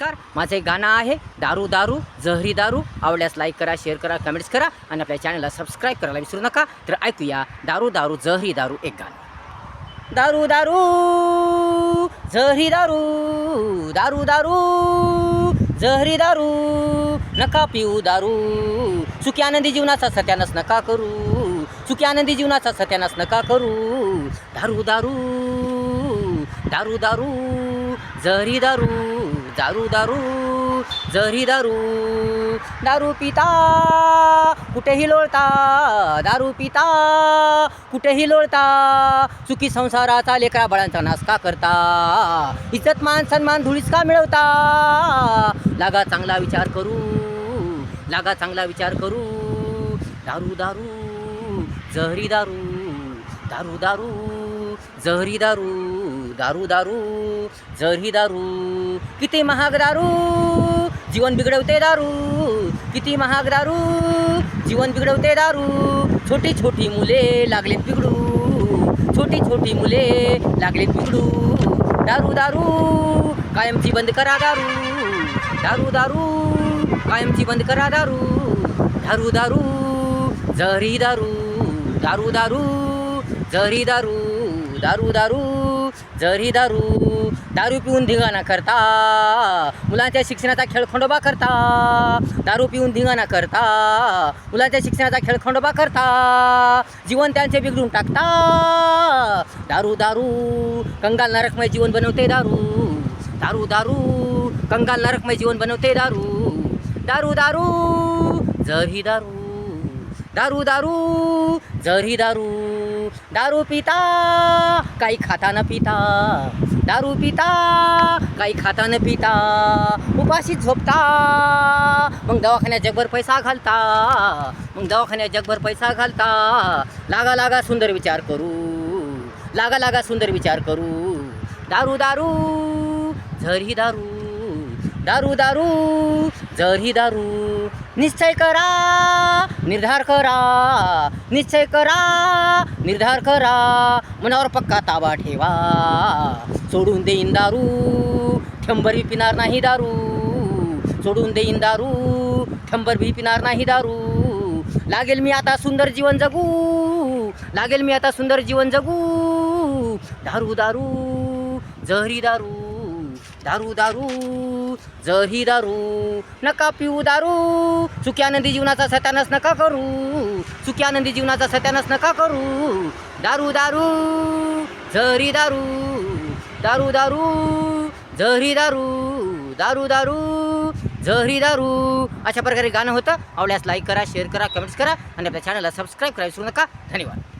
नमस्कार. माझं एक गाणं आहे दारू दारू जहरी दारू. आवडल्यास लाईक करा शेअर करा कमेंट्स करा आणि आपल्या चॅनलला सबस्क्राईब करायला विसरू नका. तर ऐकूया दारू दारू जहरी दारू एक गाणं. दारू दारू जहरी दारू दारू दारू जहरी दारू नका पिऊ दारू. सुखी आनंदी जीवनाचा सत्यानाश नका करू. सुखी आनंदी जीवनाचा सत्यानाश नका करू. दारू दारू दारू दारू जहरी दारू. दारू दारू जरी दारू. दारू पिता कुठेही लोळता. दारू पिता कुठेही लोळता. चुकी संसाराचा लेकरा बाळांचा नाश का करता? इज्जत मान सन्मान धुळीच का मिळवता? लागा चांगला विचार करू. लागा चांगला विचार करू. दारू दारू जहरी दारू. दारू दारू. जहरी दारू दारू दारू जहरी दारू किती महाग दारू? जीवन बिघडवते दारू किती महाग दारू? जीवन बिघडवते दारू छोटी छोटी मुले लागलेत बिघडू छोटी छोटी मुले लागलेत बिघडू. दारू दारू कायमची बंद करा दारू दारू दारू कायमची बंद करा दारू दारू दारू जहरी दारू दारू दारू जहरी दारू दारू दारू जरी दारू दारू पिऊन धिंगाणा करता. मुलांच्या शिक्षणाचा खेळ खंडोबा करता. दारू पिऊन धिंगाणा करता. मुलांच्या शिक्षणाचा खेळ खंडोबा करता. जीवन त्यांचे बिघडून टाकता. दारू दारू कंगाल नरकमय जीवन बनवते दारू. दारू दारू कंगाल नरकमय जीवन बनवते दारू. दारू दारू जरी दारू. दारू दारू जरी दारू. दारू पिता काही खाता न पिता. दारू पिता काही खाता न पिता. उपाशी झोपता मग दवाखान्यात जगभर पैसा घालता. मग दवाखान्यात जगभर पैसा घालता. लागा लागा सुंदर विचार करू. लागा लागा सुंदर विचार करू. दारू दारू झरी दारू. दारू दारू झरी दारू. निश्चय करा निर्धार करा निश्चय करा निर्धार करा मनावर पक्का ताबा ठेवा. सोडून देईन दारू ठंबरवी पिणार नाही दारू. सोडून देईन दारू ठंबरबी पिणार नाही दारू. लागेल मी आता सुंदर जीवन जगू लागेल मी आता सुंदर जीवन जगू. दारू दारू जहरी दारू दारू दारू. जही दारू नका पिऊ दारू. सुखी आनंदी जीवनाचा सत्यानाश नका करू. सुखी आनंदी जीवनाचा सत्यानाश नका करू. दारू दारू जहरी दारू दारू दारू जहरी दारू दारू दारू जहरी दारू. अशा प्रकारे गाणं होतं. आवडल्यास लाईक करा शेअर करा कमेंट्स करा. आणि आपल्या चॅनलला सबस्क्राईब करायला विसरू नका. धन्यवाद.